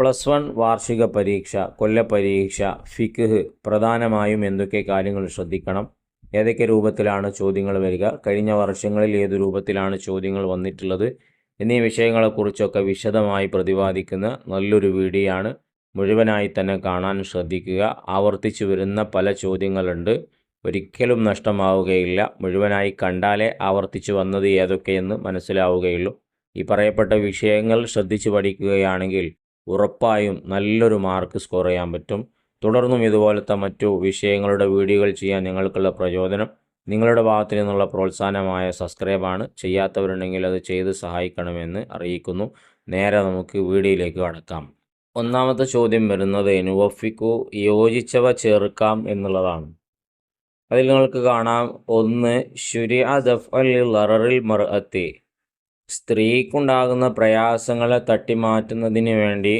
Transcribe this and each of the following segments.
Plus one വാർഷിക പരീക്ഷ കൊല്ലപ്പരീക്ഷ ഫിക്ഹ് പ്രധാനമായും എന്തൊക്കെ കാര്യങ്ങൾ ശ്രദ്ധിക്കണം? ഏതൊക്കെ രൂപത്തിലാണ് ചോദ്യങ്ങൾ വരിക? കഴിഞ്ഞ വർഷങ്ങളിൽ ഏത് രൂപത്തിലാണ് ചോദ്യങ്ങൾ വന്നിട്ടുള്ളത്? എന്നീ വിഷയങ്ങളെക്കുറിച്ചൊക്കെ വിശദമായി പ്രതിപാദിക്കുന്ന നല്ലൊരു വീഡിയോയാണ്. മുഴുവനായി തന്നെ കാണാൻ ശ്രദ്ധിക്കുക. ആവർത്തിച്ചു വരുന്ന പല ചോദ്യങ്ങളുണ്ട്. ഒരിക്കലും നഷ്ടമാവുകയില്ല. മുഴുവനായി കണ്ടാലേ ആവർത്തിച്ചു വന്നത് ഏതൊക്കെയെന്ന് മനസ്സിലാവുകയുള്ളൂ. ഈ പറയപ്പെട്ട വിഷയങ്ങൾ ശ്രദ്ധിച്ചു പഠിക്കുകയാണെങ്കിൽ ഉറപ്പായും നല്ലൊരു മാർക്ക് സ്കോർ ചെയ്യാൻ പറ്റും. തുടർന്നും ഇതുപോലത്തെ മറ്റു വിഷയങ്ങളുടെ വീഡിയോകൾ ചെയ്യാൻ നിങ്ങൾക്കുള്ള പ്രചോദനം നിങ്ങളുടെ ഭാഗത്തു നിന്നുള്ള പ്രോത്സാഹനമായ സബ്സ്ക്രൈബാണ്. ചെയ്യാത്തവരുണ്ടെങ്കിൽ അത് ചെയ്ത് സഹായിക്കണമെന്ന് അറിയിക്കുന്നു. നേരെ നമുക്ക് വീഡിയോയിലേക്ക് കടക്കാം. ഒന്നാമത്തെ ചോദ്യം വരുന്നത് നുവഫിക്കു യോജിച്ചവ ചേർക്കാം എന്നുള്ളതാണ്. അതിൽ നിങ്ങൾക്ക് കാണാം. ഒന്ന് ശുരിയ അദഫ് അൽ ലററിൽ മർഅത്തി. സ്ത്രീക്കുണ്ടാകുന്ന പ്രയാസങ്ങളെ തട്ടിമാറ്റുന്നതിന് വേണ്ടി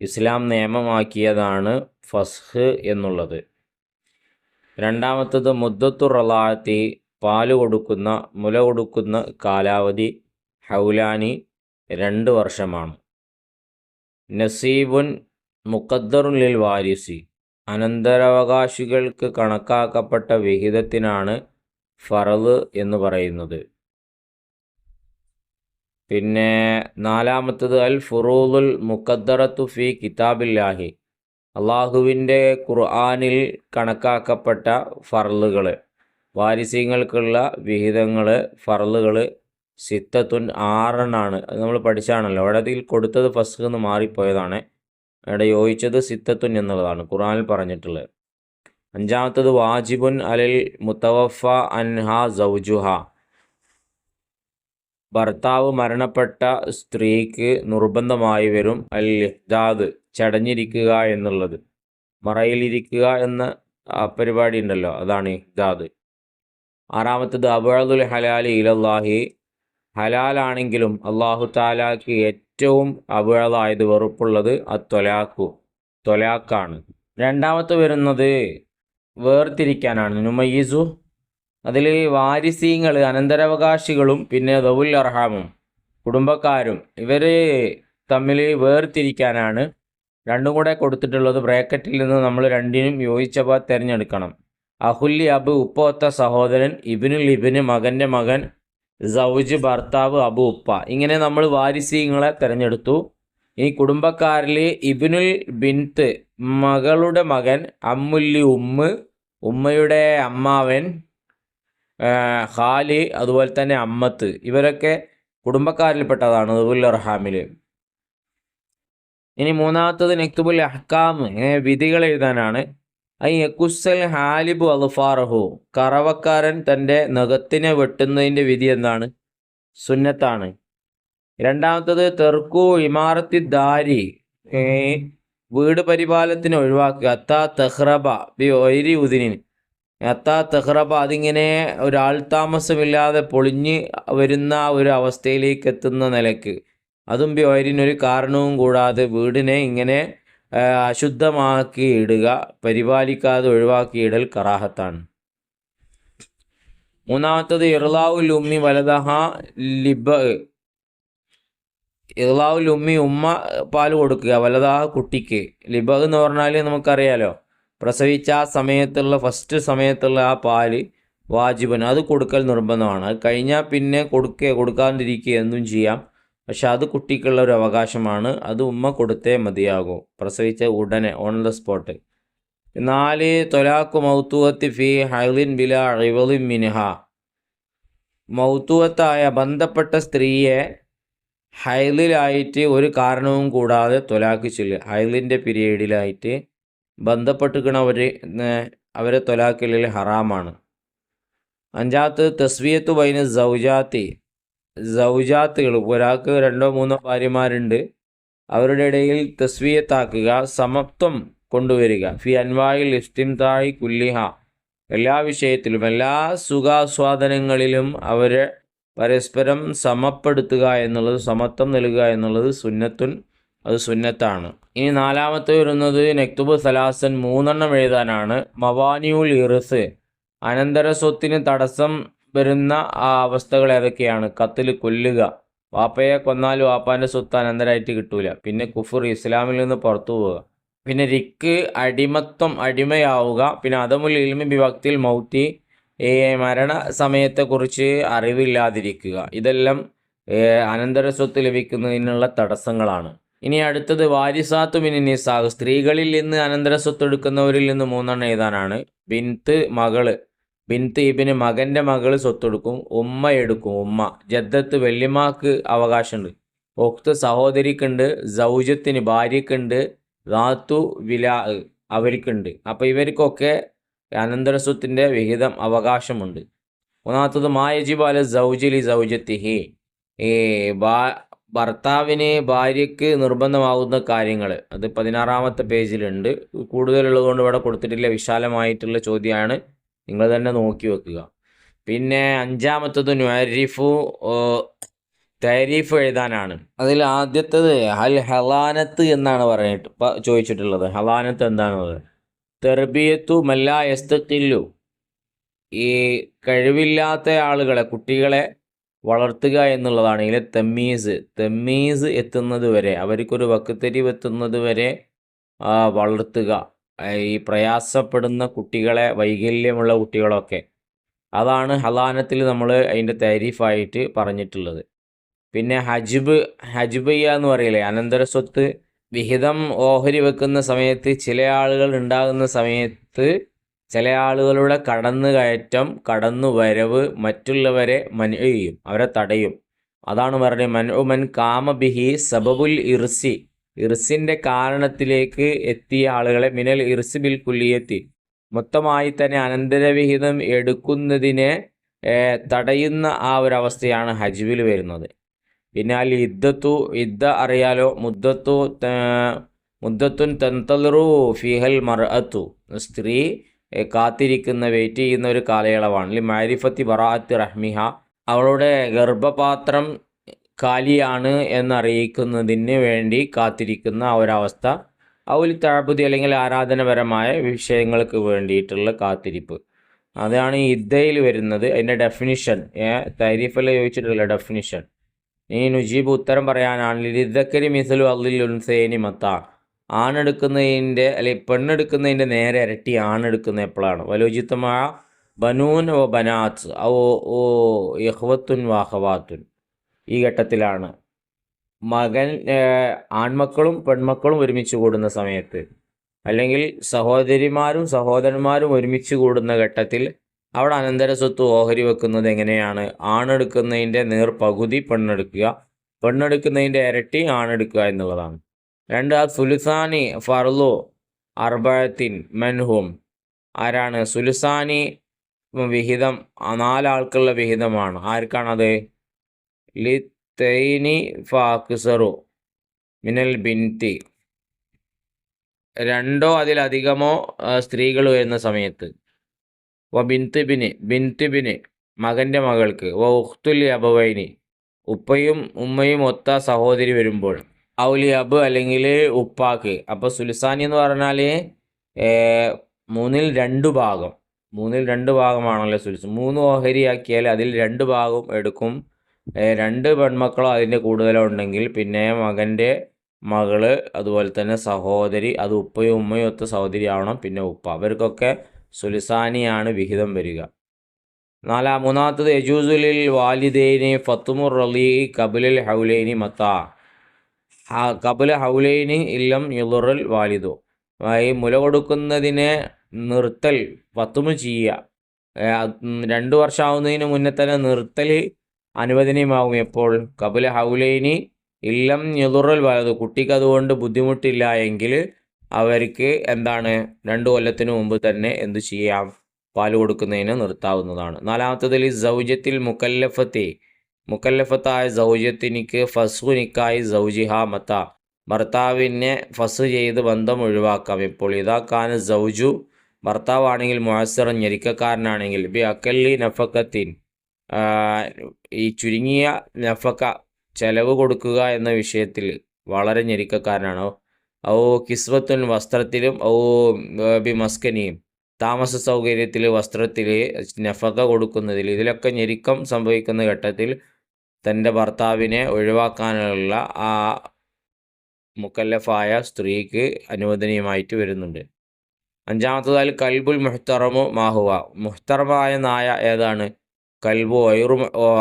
ഇസ്ലാം നിയമമാക്കിയതാണ് ഫസ്ഹ് എന്നുള്ളത്. രണ്ടാമത്തത് മുദ്ദത്തു റലാത്തി പാൽ കൊടുക്കുന്ന മുല കൊടുക്കുന്ന കാലാവധി ഹൗലാനി രണ്ട് വർഷമാണ്. നസീബുൻ മുഖദ്ദറുൽ വാരിസി അനന്തരാവകാശികൾക്ക് കണക്കാക്കപ്പെട്ട വിഹിതത്തിനാണ് ഫറദ് എന്ന് പറയുന്നത്. പിന്നെ നാലാമത്തത് അൽ ഫുറൂദുൽ മുഖദ്ദറത്തു ഫി കിതാബില്ലാഹി. അള്ളാഹുവിന്റെ ഖുർആാനിൽ കണക്കാക്കപ്പെട്ട ഫറലുകൾ വാരിസ്യങ്ങൾക്കുള്ള വിഹിതങ്ങൾ ഫറലുകൾ സിത്തത്തുൻ ആറെണ്ണാണ്. അത് നമ്മൾ പഠിച്ചാണല്ലോ. അവിടെ അതിൽ കൊടുത്തത് ഫസ്ഖ് എന്ന് മാറിപ്പോയതാണ്. അവിടെ യോജിച്ചത് സിത്തത്തുൻ എന്നുള്ളതാണ് ഖുർആാനിൽ പറഞ്ഞിട്ടുള്ളത്. അഞ്ചാമത്തത് വാജിബുൻ അലിൽ മുത്തവഫ അൻഹ സൗജുഹ. ഭർത്താവ് മരണപ്പെട്ട സ്ത്രീക്ക് നിർബന്ധമായി വരും അൽ ഇഹ്ദാദ് ചടഞ്ഞിരിക്കുക എന്നുള്ളത്. മറയിലിരിക്കുക എന്ന പരിപാടി ഉണ്ടല്ലോ അതാണ് ഇഹ്ദാദ്. ആറാമത്തത് അബുഅദുൽ ഹലാലി ഇലല്ലാഹി. ഹലാലാണെങ്കിലും അള്ളാഹു താലാക്ക് ഏറ്റവും അബുഴതായത് വെറുപ്പുള്ളത് അത്വലാക്കു തൊലാക്കാണ് രണ്ടാമത്തെ വരുന്നത് വേർതിരിക്കാനാണ്. നുമയ്യിസു അതിൽ വാരിസീങ്ങൾ അനന്തരാവകാശികളും പിന്നെ ദൗൽ അർഹാമും കുടുംബക്കാരും ഇവർ തമ്മിൽ വേർതിരിക്കാനാണ് രണ്ടും കൂടെ കൊടുത്തിട്ടുള്ളത്. ബ്രാക്കറ്റിൽ നിന്ന് നമ്മൾ രണ്ടിനും യോജിച്ചവ തിരഞ്ഞെടുക്കണം. അഹുല്ലി അബ് ഉപ്പോത്ത സഹോദരൻ ഇബിനുൽ ഇബിന് മകന്റെ മകൻ സൗജ് ഭർത്താവ് അബു ഉപ്പ. ഇങ്ങനെ നമ്മൾ വാരിസീങ്ങളെ തിരഞ്ഞെടുത്തു. ഈ കുടുംബക്കാരിൽ ഇബിനുൽ ബിൻത്ത് മകളുടെ മകൻ അമ്മുല്ലി ഉമ്മ ഉമ്മയുടെ അമ്മാവൻ ഖാലി അതുപോലെ തന്നെ അമ്മത്ത് ഇവരൊക്കെ കുടുംബക്കാരിൽപ്പെട്ടതാണ് റഹാമിൽ ഇനി മൂന്നാമത്തത് നെക്തുബുൽ അഹ്കാം വിധികൾ എഴുതാനാണ്. ഐ യക്കുസൽ ഹാലിബു അൽഫാറഹു കറവക്കാരൻ തന്റെ നഖത്തിനെ വെട്ടുന്നതിന്റെ വിധി എന്താണ്? സുന്നത്താണ്. രണ്ടാമത്തത് തെർക്കു ഇമാറത്തി ദാരി വീട് പരിപാലനത്തിന് ഒഴിവാക്കുക. അത്താ തെഹ്റബ ബി ഒരി ഉദിനിന് അത്താ തെഹ്റബ അതിങ്ങനെ ഒരാൾ താമസമില്ലാതെ പൊളിഞ്ഞ് വരുന്ന ഒരു അവസ്ഥയിലേക്ക് എത്തുന്ന നിലയ്ക്ക്. അതും ബി ഒരിനൊരു കാരണവും കൂടാതെ വീടിനെ ഇങ്ങനെ അശുദ്ധമാക്കി ഇടുക പരിപാലിക്കാതെ ഒഴിവാക്കിയിടൽ കറാഹത്താണ്. മൂന്നാമത്തത് ഇർലാവുൽ ഉമ്മി വലതഹ ലിബ. ഇർലാവുൽ ഉമ്മി ഉമ്മ പാൽ കൊടുക്കുക വലതാഹ കുട്ടിക്ക്. ലിബ എന്ന് പറഞ്ഞാൽ നമുക്കറിയാലോ? പ്രസവിച്ച ആ സമയത്തുള്ള ഫസ്റ്റ് സമയത്തുള്ള ആ പാൽ വാജിബൻ അത് കൊടുക്കൽ നിർബന്ധമാണ്. അത് കഴിഞ്ഞാൽ പിന്നെ കൊടുക്കുക കൊടുക്കാതിരിക്കുക എന്തും ചെയ്യാം. പക്ഷെ അത് കുട്ടിക്കുള്ള ഒരു അവകാശമാണ്. അത് ഉമ്മ കൊടുത്തേ മതിയാകൂ. പ്രസവിച്ച ഉടനെ ഓൺ ദ സ്പോട്ട് നാല് തൊലാഖു മൗത്തുവത്തി ഫി ഹൈലിൻ ബില അഴിവലിൻ മിനിഹ മൗത്തുവത്തായ ബന്ധപ്പെട്ട സ്ത്രീയെ ഹൈലിലായിട്ട് ഒരു കാരണവും കൂടാതെ തൊലാക്ക് ചൊല്ലുക ഹൈലിന്റെ പീരീഡിലായിട്ട് ബന്ധപ്പെട്ടിരിക്കണവർ അവരെ തൊലാക്കലിൽ ഹറാമാണ്. അഞ്ചാമത്ത് തസ്വിയത്ത് വൈന സൗജാത്തി സൗജാത്തുകൾ ഒരാൾക്ക് രണ്ടോ മൂന്നോ ഭാര്യമാരുണ്ട്. അവരുടെ ഇടയിൽ തസ്വിയത്താക്കുക സമത്വം കൊണ്ടുവരിക ഫി അൻവായിൽ ഇസ്തിംതായി കുല്ലിഹ. എല്ലാ വിഷയത്തിലും എല്ലാ സുഖാസ്വാദനങ്ങളിലും അവരെ പരസ്പരം സമപ്പെടുത്തുക എന്നുള്ളത് സമത്വം നൽകുക എന്നുള്ളത് സുന്നത്തുൻ അത് സുന്നത്താണ്. ഇനി നാലാമത്തെ വരുന്നത് നെക്തുബ് സലാസൻ മൂന്നെണ്ണം എഴുതാനാണ്. മവാനിയുൽ ഇറസ് അനന്തര സ്വത്തിന് തടസ്സം വരുന്ന ആ അവസ്ഥകൾ ഏതൊക്കെയാണ്? കത്തിൽ കൊല്ലുക. വാപ്പയെ കൊന്നാൽ വാപ്പാന്റെ സ്വത്ത് അനന്തരമായിട്ട് കിട്ടൂല. പിന്നെ കുഫർ ഇസ്ലാമിൽ നിന്ന് പുറത്തു പോവുക. പിന്നെ റിക്ക് അടിമത്വം അടിമയാവുക. പിന്നെ അതമുൽ ഇൽമി വിഭക്തിയിൽ മൗത്തി. ഈ മരണ സമയത്തെക്കുറിച്ച് അറിവില്ലാതിരിക്കുക. ഇതെല്ലാം അനന്തര സ്വത്ത് ലഭിക്കുന്നതിനുള്ള തടസ്സങ്ങളാണ്. ഇനി അടുത്തത് വാരിസാത്തു ബിൻ നിസാഹ് സ്ത്രീകളിൽ നിന്ന് അനന്തര സ്വത്ത് എടുക്കുന്നവരിൽ നിന്ന് മൂന്നെണ്ണം എഴുതാനാണ്. ബിൻത്ത് മകൾ. ബിൻത്ത് ഇബിന് മകന്റെ മകൾ സ്വത്തെടുക്കും. ഉമ്മ എടുക്കും. ഉമ്മ. ജദ്ദത്ത് വെള്ളിമാക്ക് അവകാശമുണ്ട്. ഒക്ത് സഹോദരിക്കുണ്ട്. സൗജത്തിന് ഭാര്യക്കുണ്ട്. ധാത്തു വില അവർക്കുണ്ട്. അപ്പോൾ ഇവർക്കൊക്കെ അനന്തര സ്വത്തിന്റെ വിഹിതം അവകാശമുണ്ട്. ഒന്നാമത്തത് മായജിബാല സൗജിലി സൗജത്തിഹി. ഈ ബാ ഭർത്താവിന് ഭാര്യയ്ക്ക് നിർബന്ധമാകുന്ന കാര്യങ്ങൾ അത് പതിനാറാമത്തെ പേജിലുണ്ട്. കൂടുതലുള്ളതുകൊണ്ട് ഇവിടെ കൊടുത്തിട്ടില്ല. വിശാലമായിട്ടുള്ള ചോദ്യമാണ്. നിങ്ങൾ തന്നെ നോക്കി വെക്കുക. പിന്നെ അഞ്ചാമത്തത് ന്വരിഫു തരീഫ് എഴുതാനാണ്. അതിൽ ആദ്യത്തത് ഹൽ ഹലാനത്ത് എന്നാണ് പറഞ്ഞിട്ട് ചോദിച്ചിട്ടുള്ളത്. ഹലാനത്ത് എന്താണത് തെർബിയത്തു മല്ല എസ്തക്കില്ലു ഈ കഴിവില്ലാത്ത ആളുകളെ കുട്ടികളെ വളർത്തുക എന്നുള്ളതാണെങ്കിൽ തെമ്മീസ്. തെമ്മീസ് എത്തുന്നത് വരെ അവർക്കൊരു വക്കുത്തരിവ് എത്തുന്നത് വരെ വളർത്തുക. ഈ പ്രയാസപ്പെടുന്ന കുട്ടികളെ വൈകല്യമുള്ള കുട്ടികളൊക്കെ. അതാണ് ഹലാനത്തിൽ നമ്മൾ അതിന്റെ താരീഫായിട്ട് പറഞ്ഞിട്ടുള്ളത്. പിന്നെ ഹജിബ് ഹജിബയ്യ എന്ന് പറയില്ലേ അനന്തര സ്വത്ത് വിഹിതം ഓഹരി വെക്കുന്ന സമയത്ത് ചില ആളുകൾ ഉണ്ടാകുന്ന സമയത്ത് ചില ആളുകളുടെ കടന്നു കയറ്റം കടന്നു വരവ് മറ്റുള്ളവരെ മനുയും അവരെ തടയും. അതാണ് പറഞ്ഞത് മനുമൻ മൻ കാമബിഹി സബബുൽ ഇർസി. ഇർസിന്റെ കാരണത്തിലേക്ക് എത്തിയ ആളുകളെ മിനൽ ഇർസി ബിൽ കുല്ലിയെത്തി. മൊത്തമായി തന്നെ അനന്തരവിഹിതം എടുക്കുന്നതിനെ തടയുന്ന ആ ഒരു അവസ്ഥയാണ് ഹജ്ബിൽ വരുന്നത്. പിന്നെ അൽ ഇദ്ദത്തു ഇദ്ദ അറിയാലോ മുദ്ദത്തു മുദ്ദത്തുൻ തന്തലറു ഫിഹൽ മർഅത്തു. സ്ത്രീ കാത്തിരിക്കുന്ന വെയിറ്റ് ചെയ്യുന്ന ഒരു കാലയളവാണ്. ലി മാരിഫത്തി ബറാത്ത് റഹ്മിഹ അവളുടെ ഗർഭപാത്രം കാലിയാണ് എന്നറിയിക്കുന്നതിന് വേണ്ടി കാത്തിരിക്കുന്ന ഒരവസ്ഥ ഔലി താഴ്പതി അല്ലെങ്കിൽ ആരാധനപരമായ വിഷയങ്ങൾക്ക് വേണ്ടിയിട്ടുള്ള കാത്തിരിപ്പ്. അതാണ് ഈ ഇദ്ദയിൽ വരുന്നത്. അതിന്റെ ഡെഫിനിഷൻ തരീഫല്ല ചോദിച്ചിട്ടുള്ള ഡെഫിനിഷൻ ഈ നുജീബ് ഉത്തരം പറയാനാണ്. ലിദ്ദക്കരി മിസലു അള്ളിൽ ഉൻസേനി മത്ത. ആണെടുക്കുന്നതിന്റെ അല്ലെങ്കിൽ പെണ്ണെടുക്കുന്നതിന്റെ നേരെ ഇരട്ടി ആണെടുക്കുന്ന എപ്പോഴാണ്? വലോചിത്തമായ ബനൂൻ ഓ ബനാത്ത് ഓ ഓ യഹ്വത്തുൻ വാഹവാത്തുൻ ഈ ഘട്ടത്തിലാണ് മകൻ ആൺമക്കളും പെൺമക്കളും ഒരുമിച്ച് കൂടുന്ന സമയത്ത് അല്ലെങ്കിൽ സഹോദരിമാരും സഹോദരന്മാരും ഒരുമിച്ച് കൂടുന്ന ഘട്ടത്തിൽ അവിടെ അനന്തര സ്വത്ത് ഓഹരി വെക്കുന്നത് എങ്ങനെയാണ്? ആണെടുക്കുന്നതിന്റെ നേർ പകുതി പെണ്ണെടുക്കുക. പെണ്ണെടുക്കുന്നതിന്റെ ഇരട്ടി ആണെടുക്കുക എന്നുള്ളതാണ്. രണ്ട് സുലുസാനി ഫർലു അർബത്തിൻ മെൻഹും. ആരാണ്? സുലുസാനി വിഹിതം നാലാൾക്കുള്ള വിഹിതമാണ്. ആർക്കാണത്? ലിത്തൈനി തൈനി ഫാക്സറു മിനൽ ബിൻതി. രണ്ടോ അതിലധികമോ സ്ത്രീകൾ വരുന്ന സമയത്ത്. വ ബിൻതിബിന് ബിൻതിബിന് മകന്റെ മകൾക്ക്. വ ഉഖ്തുൽ അബവൈനി. ഉപ്പയും ഉമ്മയും ഒത്ത സഹോദരി വരുമ്പോൾ ഔലി അബ് അല്ലെങ്കിൽ ഉപ്പാക്ക്. അപ്പോൾ സുൽസാനി എന്ന് പറഞ്ഞാൽ മൂന്നിൽ രണ്ട് ഭാഗം. മൂന്നിൽ രണ്ട് ഭാഗമാണല്ലോ സുൽസ് മൂന്ന് ഓഹരിയാക്കിയാൽ അതിൽ രണ്ട് ഭാഗം എടുക്കും. രണ്ട് പെൺമക്കളോ അതിന്റെ കൂടുതലോ ഉണ്ടെങ്കിൽ പിന്നെ മകന്റെ മകൾ അതുപോലെ തന്നെ സഹോദരി അത് ഉപ്പയും ഉമ്മയും ഒത്ത സഹോദരി ആവണം പിന്നെ ഉപ്പ. അവർക്കൊക്കെ സുലിസാനിയാണ് വിഹിതം വരിക. നാലാ മൂന്നാമത്തത് യജൂസുലിൽ വാലിദേനി ഫത്തുമുർ റലി കബിലിൽ ഹൗലൈനി മത്ത. കബില ഹൗലൈനി ഇല്ലം യുറുൽ വാലിദു. ഈ മുല കൊടുക്കുന്നതിനെ നിർത്തൽ പത്തുമ ചെയ്യുക. രണ്ട് വർഷമാവുന്നതിന് മുന്നേ തന്നെ നിർത്തൽ അനുവദനീയമാകും എപ്പോൾ? കപില ഹൗലൈനി ഇല്ലം ഞെതുറൽ വലത് കുട്ടിക്ക് അതുകൊണ്ട് ബുദ്ധിമുട്ടില്ല എങ്കിൽ അവർക്ക് എന്താണ്? രണ്ട് കൊല്ലത്തിന് മുമ്പ് തന്നെ എന്ത് ചെയ്യാം? പാൽ കൊടുക്കുന്നതിന് നിർത്താവുന്നതാണ്. നാലാമത്തതിൽ സൗജത്തിൽ മുക്കല്ലഫത്തെ. മുക്കല്ലഫത്തായ സൗജ്യത്തിനിക്ക് ഫസു നിക്കായി സൗജിഹ മത്ത. ഭർത്താവിനെ ഫസ് ചെയ്ത് ബന്ധം ഒഴിവാക്കാം. ഇപ്പോൾ ഇതാക്കാൻ സൗജു ഭർത്താവാണെങ്കിൽ മുഴസറൻ ഞെരിക്കക്കാരനാണെങ്കിൽ ബി അക്കല്ലി നഫക്കത്തിൻ ഈ ചുരുങ്ങിയ നഫക്ക ചെലവ് കൊടുക്കുക എന്ന വിഷയത്തിൽ വളരെ ഞെരുക്കക്കാരനാണ്. ഓ കിസ്വത്തുൻ വസ്ത്രത്തിലും ഓ ബി മസ്കനിയും താമസ സൗകര്യത്തിൽ വസ്ത്രത്തിൽ നഫക കൊടുക്കുന്നതിൽ ഇതിലൊക്കെ ഞെരുക്കം സംഭവിക്കുന്ന ഘട്ടത്തിൽ തന്റെ ഭർത്താവിനെ ഒഴിവാക്കാനുള്ള ആ മുക്കല്ലഫായ സ്ത്രീക്ക് അനുവദനീയമായിട്ട് വരുന്നുണ്ട്. അഞ്ചാമത്തതായി കൽബുൽ മുഹ്തറമു മാഹുവ. മുഹ്തറമായ നായ ഏതാണ്? കൽബു വൈറു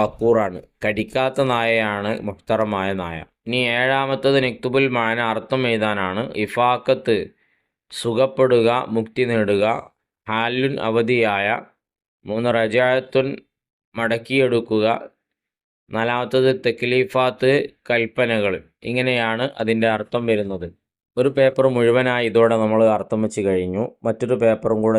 അക്കൂറാണ്. കടിക്കാത്ത നായയാണ് മുഹ്തറമായ നായ. ഇനി ഏഴാമത്തത് നെക്തുബുൽ മാന അർത്ഥം എഴുതാനാണ്. ഇഫാക്കത്ത് സുഖപ്പെടുക മുക്തി നേടുക ഹാലുൻ അവധിയായ മൂന്ന് റജായത്തുൻ മടക്കിയെടുക്കുക നാലാമത്തത് തെക്ലീഫാത്ത് കൽപ്പനകൾ. ഇങ്ങനെയാണ് അതിന്റെ അർത്ഥം വരുന്നത്. ഒരു പേപ്പർ മുഴുവനായി ഇതോടെ നമ്മൾ അർത്ഥം വെച്ച് കഴിഞ്ഞു. മറ്റൊരു പേപ്പറും കൂടെ